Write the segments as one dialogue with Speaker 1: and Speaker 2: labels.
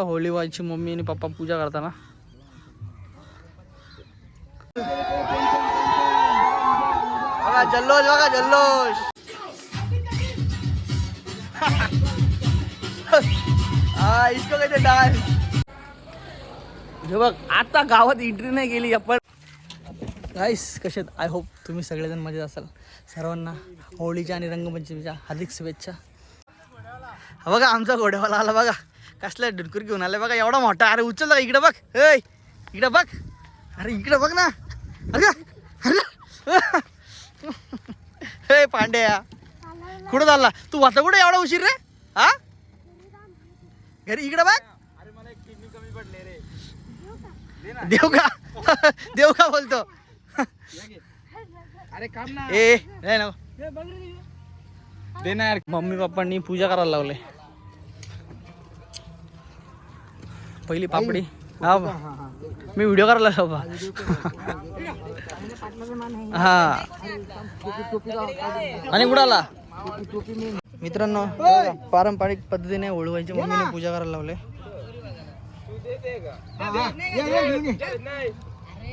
Speaker 1: बघा होळी वाईची मम्मी आणि पप्पा पूजा करताना? बघा जल्लोष बघा जल्लोष. हा इसको कहते डान्स हे बघ आता गावात एंट्री नाही गेली आपण. गाईस कशात? आय होप तुम्ही सगळेजण मजेत असाल. सर्वांना होळीच्या आणि रंगपंचमीच्या हार्दिक शुभेच्छा. बघा आमचा घोड्यावाला आला बघा. कसला डुरकुर घेऊन आलाय बघा एवढा मोठा. अरे उचल इकडे बघ. ए इकडे बघ. अरे इकडे बघ ना. अरे अरे हे पांड्या. कुठं चालला? तू वाचा कुठे एवढा उशीर रे? हा? घरी इकडे बघ. देव का? देव का बोलतो?
Speaker 2: अरे काम ना.
Speaker 1: ए नाही ना
Speaker 2: दे ना यार.
Speaker 1: मम्मी पप्पांनी पूजा करायला लावले पहिली पापडी. हा. मी व्हिडिओ करायला लावला बा. हा. आणि कुठं आला मित्रांनो पारंपरिक पद्धतीने ओळवायची मम्मीने पूजा करायला लावले.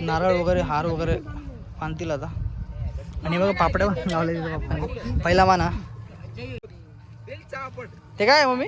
Speaker 1: नारळ वगैरे हार वगैरे बांधतील आता. आणि बघा पापड्या पण लावले पहिला. माना. ते काय मम्मी?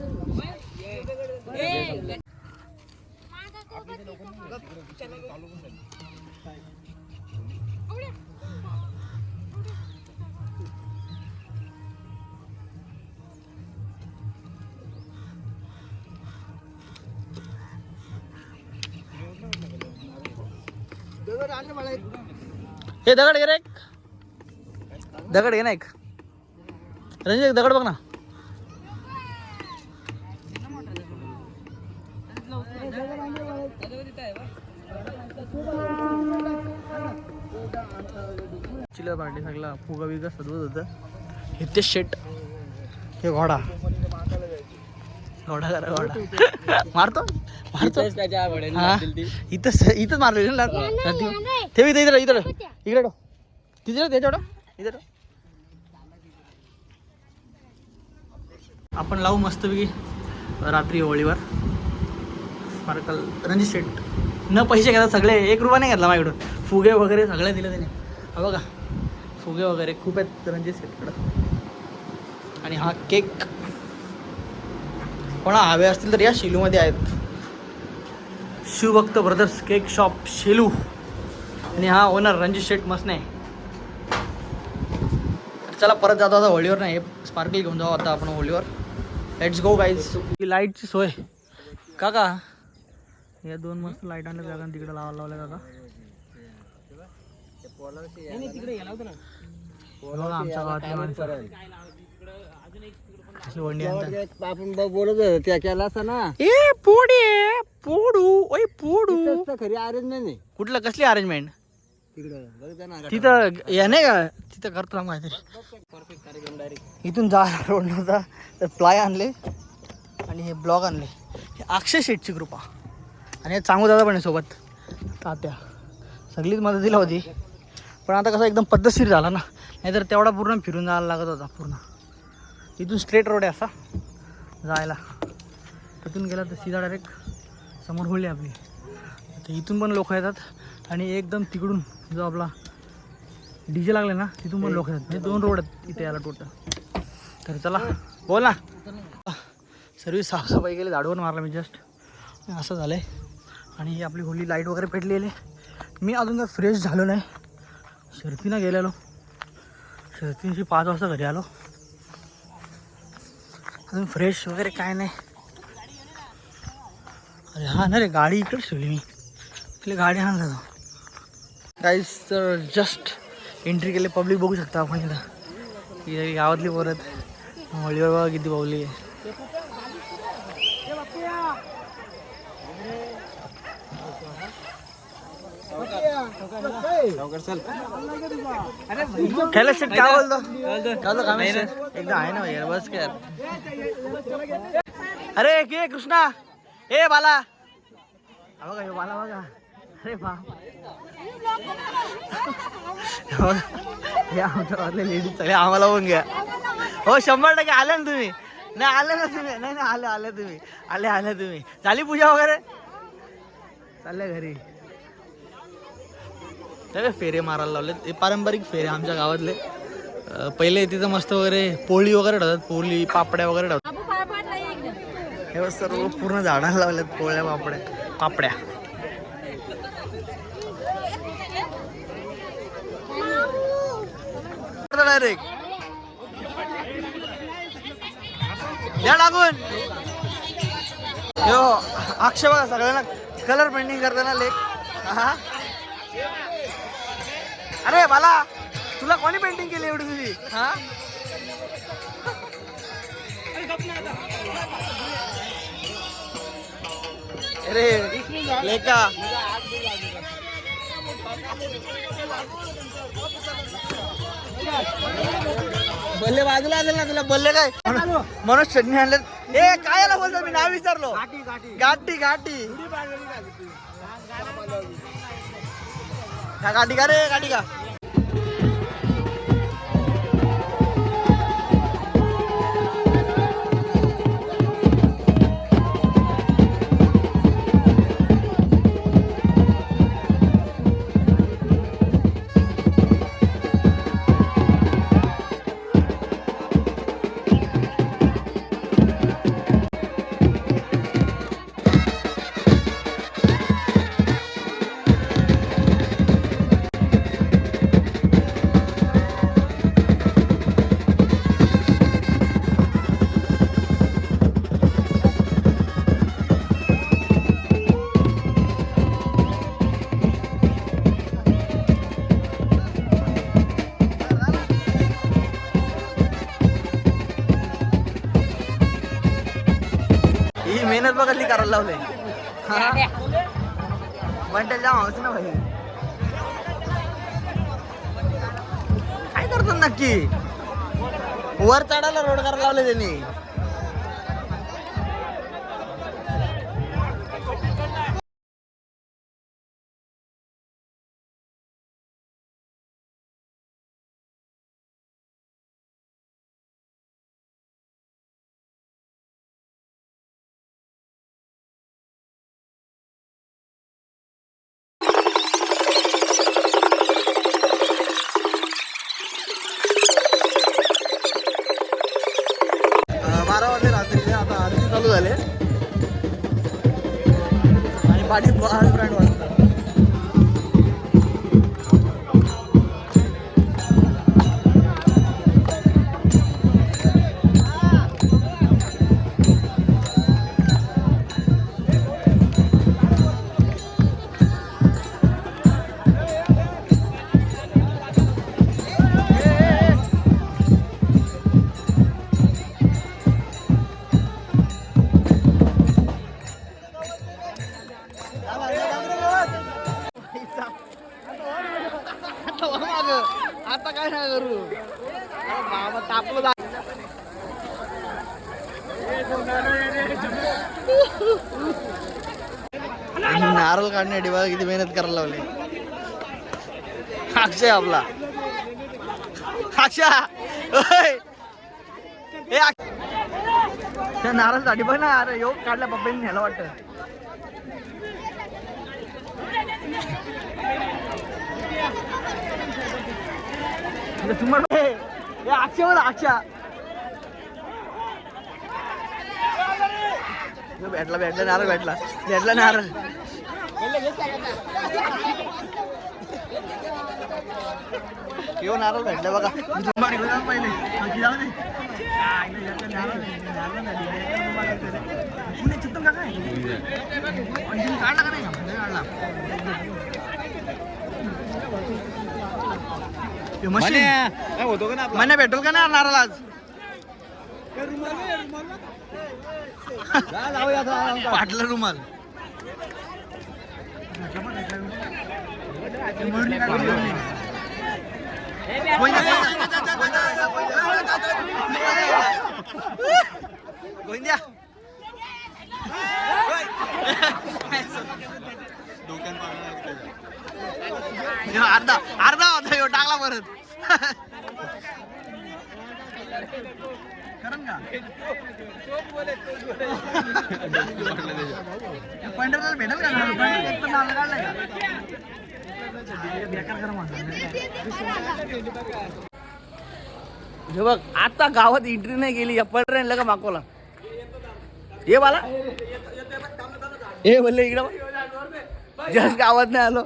Speaker 1: हे दगड घे रे एक. दगड घे ना एक. रंजित एक दगड बघ ना. चिल्लर पार्टी सगळा फुगा बिगा सजवत होतं. हे ते शेट. हे घोडा. घोडा करा घोडा. मारतो? मारतो? हा? इथंच इथंच मारलेलं ना? ठेव इथं इथं इथं. इकडे ठेव. तिथे त्याच्याकडं इथे आपण लावू मस्तपैकी रात्री होळीवर. स्पार्कल रणजित शेट. न पैसे घेतात सगळे. एक रुपया नाही घेतला माझ्याकडून. फुगे वगैरे सगळे दिले त्याने. हा बघा. फुगे वगैरे खूप आहेत रणजित शेटकडं आणि हा केक. कोणा हवे असतील तर या शिलूमध्ये आहेत. शिवभक्त ब्रदर्स केक शॉप शेलू. आणि हा ओनर रणजित शेठ मसने चला परत जातो आता होळीवर नाही स्पार्कल घेऊन जाऊ आता आपण होळीवर. लेट्स गो गाईज लाईटची सोय. काका? या दोन मस्त लाइट आणल्या जागा तिकडे लावा लावल्या जागा बघा आमच्या गावातली माणसं.
Speaker 2: आपण बोलत होतो त्या केला असता ना.
Speaker 1: ए पोडे पोडू ओय पोडू.
Speaker 2: खरी अरेंजमेंट नाही
Speaker 1: कुठलं कसली अरेंजमेंट तिथं या नाही का? तिथं करतो ना काहीतरी
Speaker 2: डायरेक्ट
Speaker 1: इथून जा रोड नव्हता तर प्लाय आणले आणि हे ब्लॉग आणले. हे अक्षय शेटची कृपा आणि हे चांगू दादा पण आहे सोबत. तात्या. सगळीच मदतीला होती. पण आता कसं एकदम पद्धतशीर झाला ना. नाहीतर तेवढा पूर्ण फिरून जायला लागत होता पूर्ण. इथून स्ट्रेट रोड आहे असा. जायला. तिथून गेला तर सीधा डायरेक्ट समोर होळी आपली. तर इथून पण लोक येतात. आणि एकदम तिकडून जो आपला डी जे लागले ना तिथून पण लोक येतात. हे दोन रोड आहेत इथे याला टोटल तर चला बोल ना. सर्व साफसफाई केली झाडून मारला मी जस्ट असं झालं आहे आणि ही आपली होली लाइट वगैरे पेटलेली आहे. मी अजून काय फ्रेश झालो नाही. शर्तीनं गेलेलो. शर्तीशी पाच वाजता घरी आलो. अजून फ्रेश वगैरे काय नाही. अरे हा ना रे गाडी इकडेच ठेवली मी. आपली गाडी आणला जातो. तर जस्ट एंट्री केली पब्लिक बघू शकता आपण इथं गावातली शेट काय बोलतो काय बोलतो कामेश शेट? एकदा आहे ना यार, बस काय अरे, के, कृष्णा? ए, बाला। बघा बघा अरे बा हे लेडीज सगळे आम्हाला बघून घ्या. हो शंभर टक्के आले ना तुम्ही. नाही आले ना तुम्ही. नाही नाही आले आले तुम्ही. आले आले तुम्ही. झाली पूजा वगैरे? चालल्या घरी. सगळे फेरे मारायला लावले ते पारंपरिक फेरे आमच्या गावातले. पहिले तिथं मस्त वगैरे पोळी वगैरे ठेवतात. पोळी पापड्या वगैरे ठेवतात. हे सर्व पूर्ण झाडाला लावल्यात पोळ्या पापड्या. पापड्या. डायरेक्ट द्या टाकून यो अक्षय बघा सगळ्यांना. कलर पेंटिंग करताना लेख हा अरे बाला तुला कोणी पेंटिंग केली एवढी तुझी? हा? अरे लेका बल्ले बाजूला असेल ना तुला बल्ले काय? मनोज चटणी आणले ए काय याला बोलतो? मी नाव विचारलो. गाठी गाठी. गाठी का रे? गाठी का? बघितली करायला लावले पण त्याच्या मावस ना भाई. काय करतो नक्की? वर चढायला रोड करायला लावले त्यांनी. आणि पाठी करू. बाबा तापलं नारळ काढण्यासाठी बघा किती मेहनत करायला लावली. अक्षय आपला. अक्षा ओय. नारळ अक्ष- बघ ना अरे योग काढला पप्पांनी न्यायला वाटतं. ए, अक्षय बघ अक्षा यो, भेटला भेटला नारळ भेटला. भेटला नारळ. यो नारळ भेटला बघा. पहिले. चित्तूर का काय? का नाही काढला हे मशीन.
Speaker 2: होतो का ना
Speaker 1: मने भेटेल का नाही नारळ आज. पाटला रुमाल. गोविंद्या. ह्यो अर्धा अर्धा होता ह्यो टाकला परत. पंढरपूर भेटेल का? नाव काढलंय हे बघ आता गावात एंट्री नाही गेली या पडरेनला का माकोला? ये बाला. हे बोलले इकडं जस्ट गावात नाही आलो.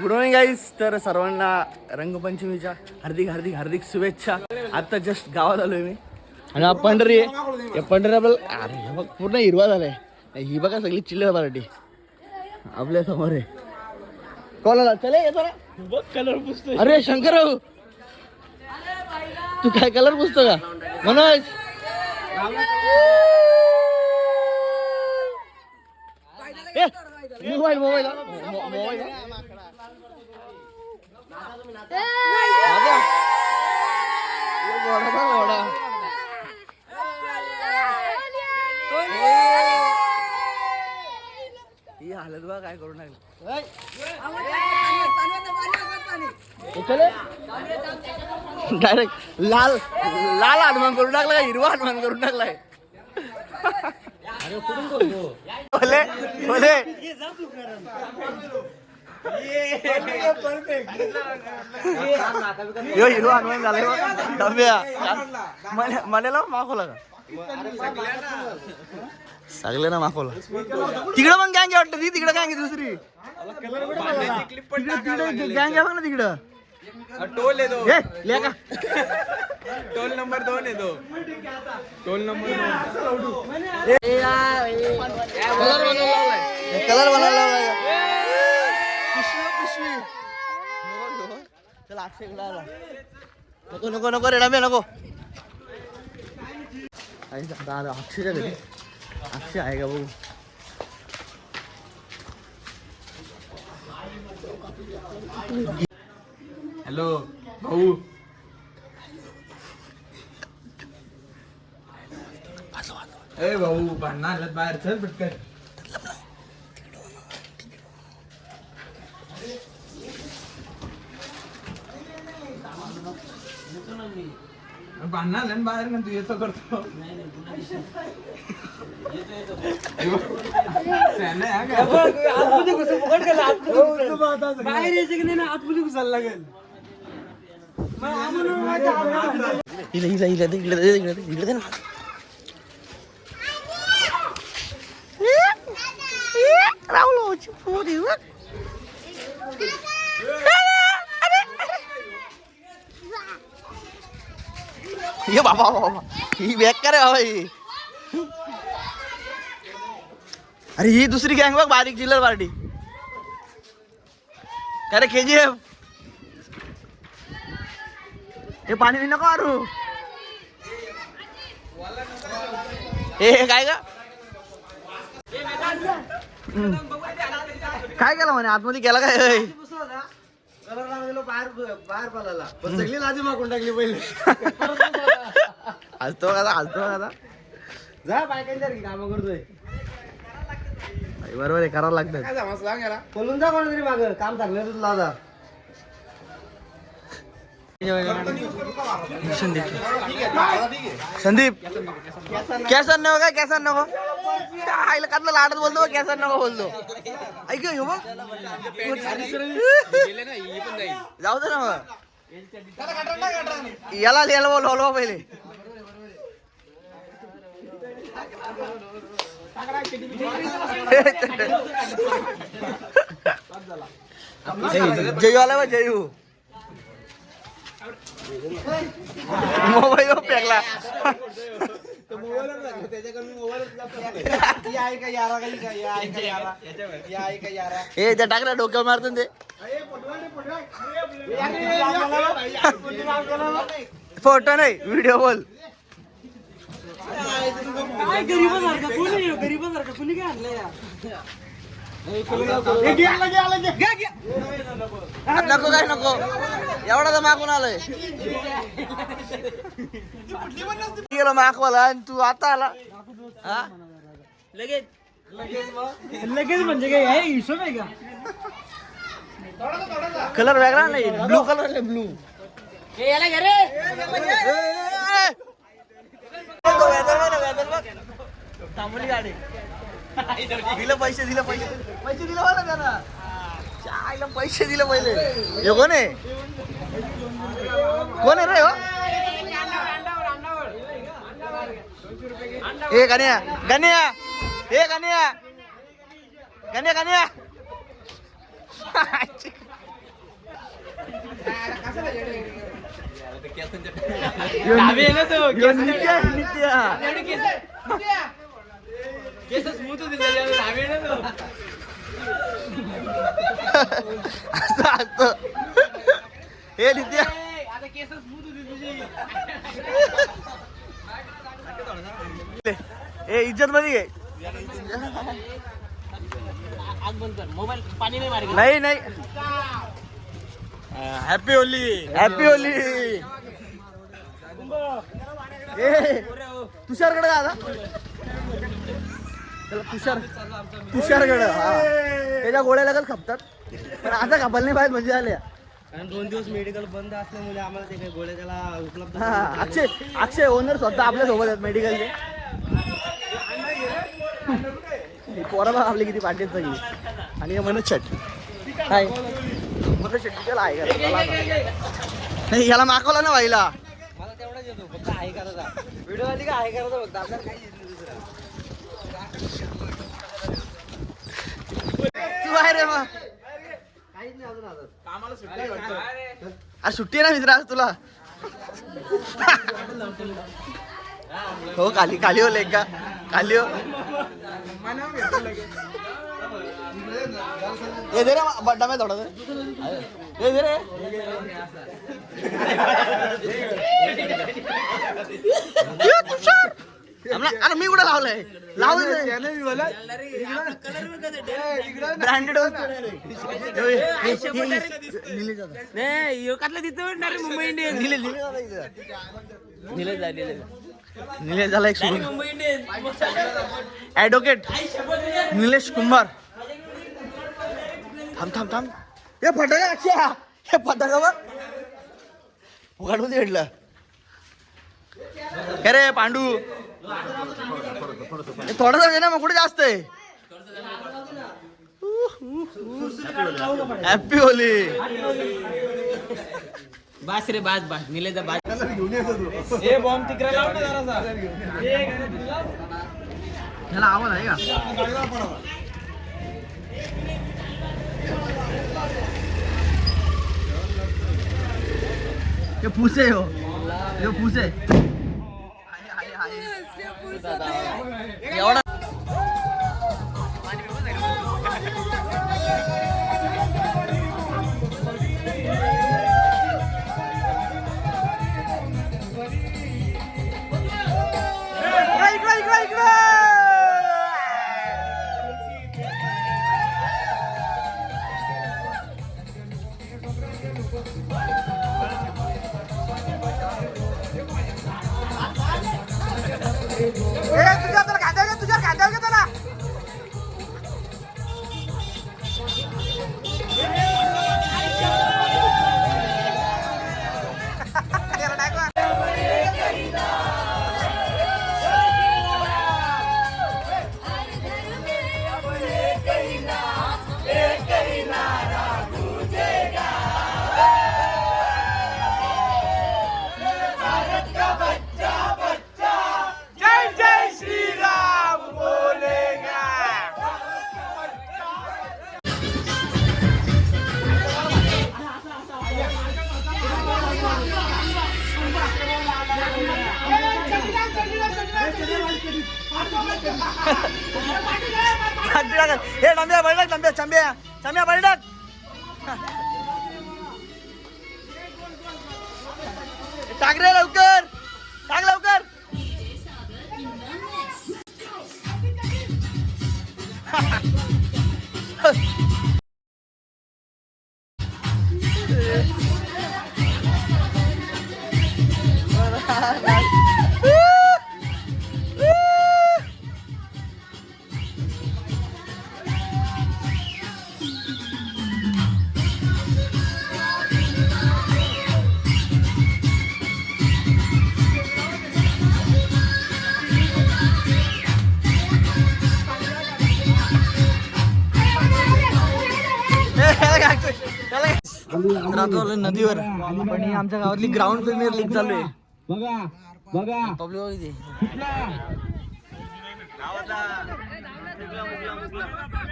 Speaker 1: गुड मॉर्निंग गाईज तर सर्वांना रंगपंचमीच्या हार्दिक हार्दिक हार्दिक शुभेच्छा. आता जस्ट गावात आलोय मी. आणि हा पंढरी आहे. या पंढरी आपल्याला अरे हे बघ पूर्ण हिरवा झालाय. ही बघा सगळी चिल्लर मराठी आपल्यासमोर आहे. कोणाला चले येतो ना बघ कलर पुसतो अरे शंकरराव तू काय कलर पुसतो का? मनोज. ए, मोबाईल मोबाईल हा. मो- मोबाईल हा. दादा. ये घोडा घोडा. ही हालत बघ काय करू लागली डायरेक्ट लाल लाल हनुमान करून टाकला हिरवा हनुमान करून टाकलाय बोले बोले. यो हिरो हनुमान झालाय. डब्या मला मला माखवला का? सगळे ना माखवला तिकडं पण गँग वाटत ती तिकडं गँग दुसरी. तिकडे गँग आहे बघ ना तिकडं.
Speaker 2: टोल आहे तो
Speaker 1: ए लेका
Speaker 2: टोल नंबर दोन आहे तो टोल नंबर
Speaker 1: कलर बनवला कलर बनवला पिशवी पिशवी चला अक्षय इकडे आला नको नको नको रे डबे नको। आई दादा अक्षयच्या घरी अक्षय आहे का भाऊ
Speaker 2: हॅलो भाऊ. ए भाऊ भांडणं आलं बाहेर. चल पटकन. भांडणं आलं ना बाहेर ना तू येतो करतो. सॅन हा का?
Speaker 3: बाहेर यायचं की नाही ना आतमध्ये घुसायला लागेल.
Speaker 1: इला इला इला इकडे दे, इकडे दे, इकडे दे ना राहुल पोरी ये बाबा बाबा ही बेकार आहे बाबा ही अरे ही दुसरी गँग बघ बारीक जिल्हा पार्टी. काय रे के जी एफ हे पाणी नको मारू. हे काय का हम्म. काय केलं म्हणे? आतमध्ये केला काय? हे?
Speaker 3: बाहेर पळाला. सगळी लाजी मागून टाकली पहिले.
Speaker 1: हसतो का हसतो का
Speaker 3: जा बायकांच्या काम करतोय.
Speaker 1: बरोबर आहे करावं लागतं.
Speaker 3: बोलून जा कोणतरी माग. काम चांगलं तुला
Speaker 1: संदीप. संदीप कॅसन नको काय? कॅसन नको? आईला कातलं लाडत बोलतो कॅसन नको बोलतो. ऐक ह्यो बघ. जाऊ दे ना मग. याला लिहायला बोल बोलवा पहिले. जयू आला बा जयू. मोबाईल फेकला त्या टाकल्या डोक्यावर मारतो ते फोटो नाही व्हिडिओ बोल.
Speaker 3: काय गरीबासारखं? कोणी गरीबासारखं? कोणी काय आणलं या
Speaker 1: नको काय नको एवढा तर मागून आलोय गेलो मागवाला आणि तू आता आला हा?
Speaker 3: लगेच लगेच म्हणजे काय आहे हिशोब आहे का
Speaker 1: कलर वेगळा नाही ब्लू कलर आहे ब्लू
Speaker 3: याला घे रे
Speaker 1: थांबवली गाडी दिलं पैसे दिलं पैसे. पैसे दिलं बरं त्याला आईला पैसे दिले पहिले. हे कोण आहे? कोण आहे रे हो? ए गण्या गण्या ए गण्या. गण्या गण्या. नित्या नित्या
Speaker 3: केस स्मूथ
Speaker 1: असं हे नित्या
Speaker 3: आता केस स्मूथ होती तुझी.
Speaker 1: ए इज्जत मध्ये घे
Speaker 3: आग बंद कर. मोबाईल पाणी नाही
Speaker 1: नाही नाही.
Speaker 2: हॅपी होली
Speaker 1: हॅपी होली ए तुषारकडे दादा त्याला तुषार तुषारकडे हा. त्याच्या गोळ्या लगत खपतात. पण आता खपाल नाही पाहिजे म्हणजे झाल्या
Speaker 3: कारण दोन दिवस मेडिकल बंद असल्यामुळे आम्हाला ते काही गोळ्या त्याला उपलब्ध
Speaker 1: हा अक्षय अक्षय ओनर स्वतः आपल्यासोबत आहेत मेडिकलचे पोरा बघ आपली किती पाठी सगळी. आणि हे मनोज शेट काय मनोज शेट त्याला आहे. नाही याला मागवला ना बाईला.
Speaker 3: मला तेवढाच येतो फक्त आहे करायचा व्हिडिओ आधी का आहे करायचा फक्त? आपल्याला काही येत
Speaker 1: तू आहे रे मग.
Speaker 2: सुट्टी
Speaker 1: आज सुट्टी आहे ना मित्र आज तुला. हो खाली खाली हो लेग का खाली हो. ये दे रे बड्डा में थोड़ा दे. ये दे रे. तुषार अरे मी कुठं लावलंय?
Speaker 3: नाही तिथं मुंबई इंडियन्स
Speaker 1: निलेश
Speaker 3: जा
Speaker 1: झाला एक ऍडव्होकेट निलेश कुंभार. थांब थांब थांब. हे फटाका अक्षय. हे फटाका बघ. उघडून भेटलं काय रे पांडू. थोडंसं आहे ना मग कुठे जास्त आहे? हॅपी होली
Speaker 3: बास रे बास बास. निलेशचा बास. हे बॉम्ब तिकडे लाव ना जरासा.
Speaker 1: ह्याला आवाज आहे का? हे पुसे हो. हे पुसे. एवढा आलोय नदीवर. ही आमच्या गावातली ग्राउंड प्रीमियर लीग चालू आहे.
Speaker 3: बघा बघा.
Speaker 1: पब्लिक बघ इथे.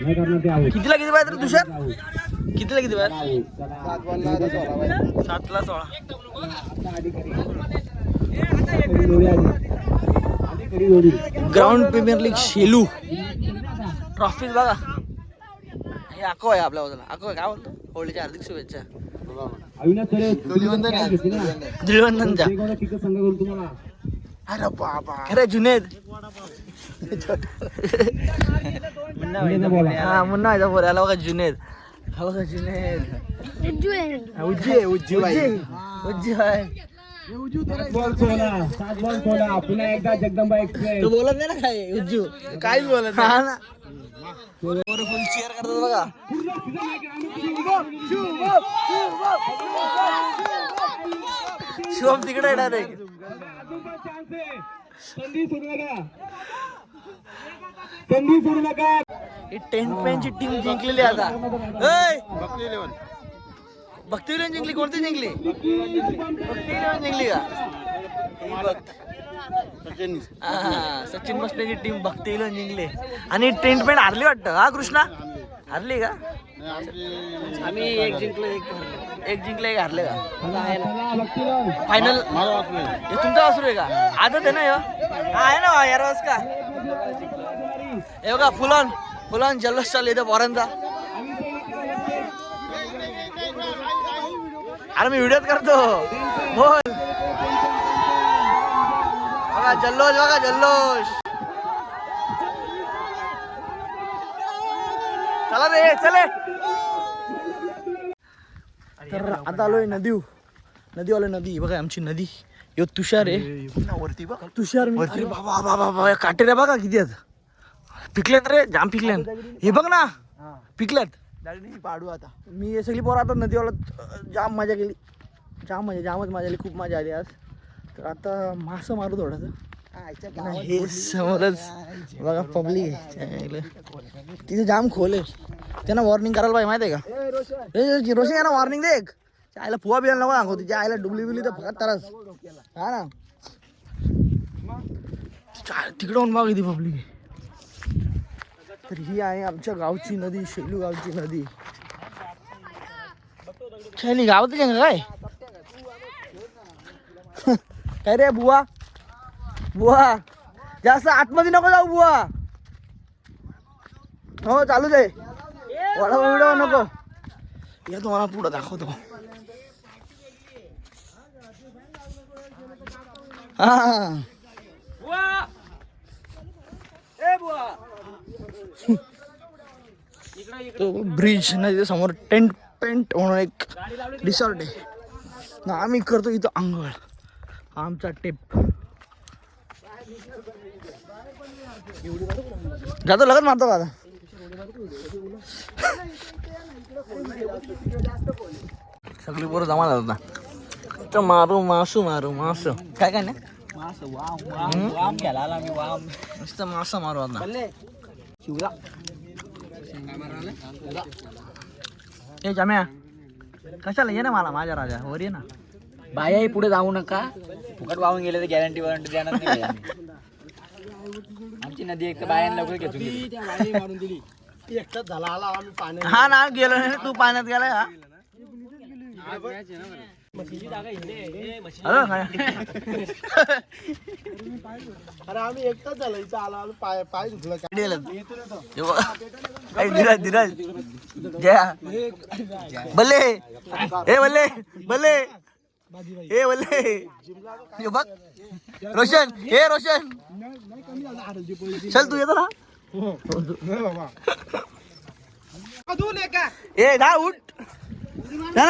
Speaker 3: नाही करणार ते आहोत
Speaker 1: कितीला किती पाहिजे रे तुषार? कितीला किती पाहिजे सातला सोळा. Ground premier league Shelu trophy बघा. हे अको आहे आपल्या बाजूला. अको आहे काय बोलतो? होळीच्या हार्दिक शुभेच्छा.
Speaker 3: अविनाश तुम्हाला
Speaker 1: अरे बाबा. अरे जुनेद.
Speaker 3: बोला
Speaker 1: हा मुन्ना व्हायचा पोर आला बघा जुनेद. हा बघा जुनेद. उज्जी उज्जी उज्जी
Speaker 3: पुन्हा एकदा जगदंबा एक्सप्रेस.
Speaker 1: तो बोलत नाही ना काय? उज्जू. काहीच बोलत ना. फुल चेअर करतात बघा शिवम तिकडे डायरेक्ट
Speaker 3: संधी सोडू नका संधी सोडू नका
Speaker 1: ही टेंट पॅनची टीम जिंकलेली आता. भक्ती विलन जिंकली कोणती जिंकली? भक्ती विलन जिंकली का? बघ. हा, सचिन बसण्याची टीम भक्ती विलन जिंकली आणि टेंट पॅन्ट हारली वाटतं हा कृष्णा? हारली का? आम्ही एक जिंकलो एक एक जिंकले एक हारले का? फायनल हे तुमचा वासरू आहे का? आदत आहे ना ह्यो? हा आहे ना यार का हे बघा फुलन फुलन जल्लोष चालू इथं पोरांचा. अरे मी व्हिडिओ करतो. बोल. बघा जल्लोष बघा जल्लोष. चला रे चले. तर आता आलोय नदी. नदी आलोय नदी. बघा आमची नदी. यो तुषार आहे. वरती बघा. तुषार मी- अरे बाबा बाबा बाबा काटेऱ्या बघा किती आहेत. पिकल्यात रे जाम पिकल्यात. हे बघ ना. पिकल्यात. पाडू आता. मी हे सगळी पोरं आता नदीवाला जाम मजा केली. जाम मजा जामच मजा आली. खूप मजा आली आज. तर आता मासं मारू थोडंसं. हे समोरच बघा पब्लिक तिथे जाम खोल आहे. त्यांना वॉर्निंग करायला पाहिजे माहिती आहे का रोशन. यांना वॉर्निंग दे आईला पुवा बिया नको सांगू. तिच्या आईला डुबली बिबली तर फक्त तरच. हा ना? चा- तिकडे होऊन बघ किती पब्लिक तर ही आहे आमच्या गावची नदी शेलू गावची नदी. गावात काय काय रे बुवा बुवा जास्त आतमध्ये नको जाऊ बुवा हो चालू दे वडा व्हिडिओ नको या तुम्हाला पुढं दाखवतो हा तो ब्रिज नदी समोर टेंट पेंट म्हणून एक रिसॉर्ट आहे ना आम्ही करतो इथं आंघोळ हा आमचा टिप. जातो लगत मारतो दादा सगळी पोरं जमा झालं आता तर मारू मासू मारू मासू. काय काय नाही?
Speaker 3: वाम वाम
Speaker 1: नुसतं मासा मारू आता.
Speaker 3: शिवरा
Speaker 1: ए जाम्या कशाला ये ना मला माझ्या राजा वर ये ना.
Speaker 3: बाया पुढे जाऊ नका. फुकट वाहून गेले तर गॅरंटी वॉरंटी देणार नाही. आमची नदी एक तर बायांना लवकर घेतो मारून दिली.
Speaker 1: हा ना गेलो नाही तू पाण्यात गेलाय हा. अरे काय?
Speaker 2: अरे आम्ही एकटाच झालो इथं आलो आलो पाय पाय दुखलं
Speaker 1: किती गेलं? हे बघ. ऐ, धीरज धीरज. जया बल्ले. ए बल्ले. बल्ले. ए बल्ले. हे बघ. रोशन. हे रोशन. चल तू येतो ना. ए दा उठ. जा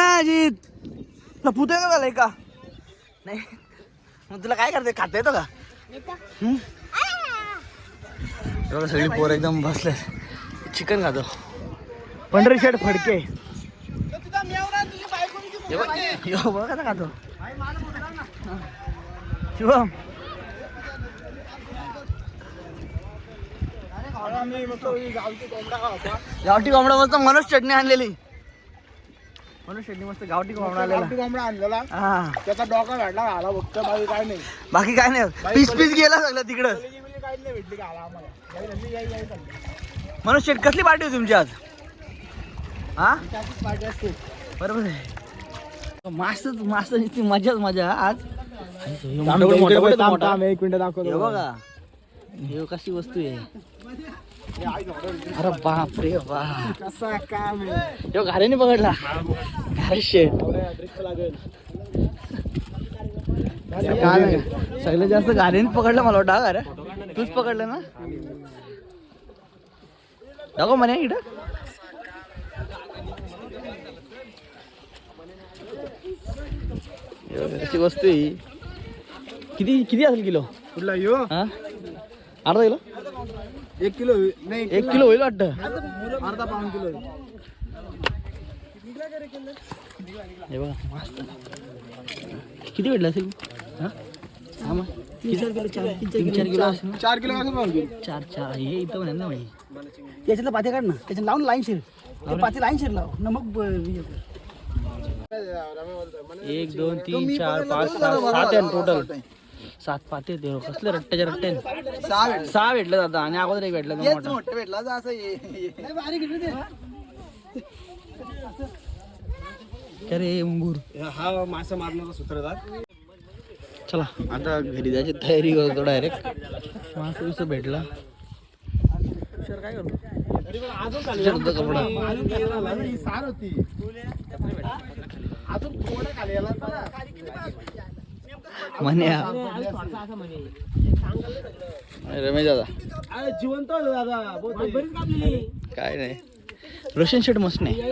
Speaker 1: पुत का झालंय का नाही मग तुला काय करते? खाता येतो का? सगळी पोर एकदम बसले चिकन खातो. पंढरी शर्ट फडके. हे बघ, हे बघ कसा खातो शिवम गावठी कोंबडा मस्त मनोज चटणी आणलेली म्हणून शेटणी मस्त गावठी कोंबडा
Speaker 2: आणलेला
Speaker 1: हा
Speaker 2: त्याचा डोका भेटला आला फक्त बाकी काय नाही
Speaker 1: बाकी काय नाही पीस पीस गेला सगळं तिकडं. म्हणून शेट कसली पार्टी होती तुमची आज हा
Speaker 2: पार्टी असते
Speaker 1: बरोबर आहे मस्त मस्त नुसती मजाच मजा आज.
Speaker 2: एक मिनिट दाखवतो
Speaker 1: हे बघा. हे कशी वस्तू आहे. अरे बाप रे बाप
Speaker 2: कसा काम
Speaker 1: घारेने पकडला. घारे शेट काय नाही. सगळ्यात जास्त घारेने पकडलं मला वाटतं हा घारे तूच पकडलं ना? दाखव म्हणे इकडं हे बघा, कशी वस्तू आहे ही. किती किती असेल किलो?
Speaker 2: कुठला यो?
Speaker 1: हा? अर्धा किलो?
Speaker 2: एक किलो नाही
Speaker 1: एक किलो होईल वाटतं.
Speaker 2: अर्धा पाऊन किलो
Speaker 1: हे बघा. मस्त किती भेटलं असेल? हा? हा मग चार तीन चार किलो असेल?
Speaker 2: चार किलो
Speaker 1: चार चार. हे इथं म्हणे ना भाई
Speaker 4: त्याच्यातलं पाते काढ ना. त्याच्यात लावून लाईन शिर. पाते लाईन शिर लाव न मग
Speaker 1: एक दोन तीन चार पाच सहा सात आहे टोटल सात पाते हे. कसले रट्ट्याच्या रट्टे. सहा भेटलं. आता आणि अगोदर एक भेटलं मोठा.
Speaker 2: मोठं भेटला. तर असं ये
Speaker 1: काय रे अंगूर
Speaker 2: हा मासा मारणारा सूत्रधार.
Speaker 1: चला. आता घरी जायची तयारी करतो डायरेक्ट विसं भेटला. काय करतो म्हण्या रमेश दादा.
Speaker 4: जिवंत दादा
Speaker 1: काय नाही. रोशन शेट मस्त नाही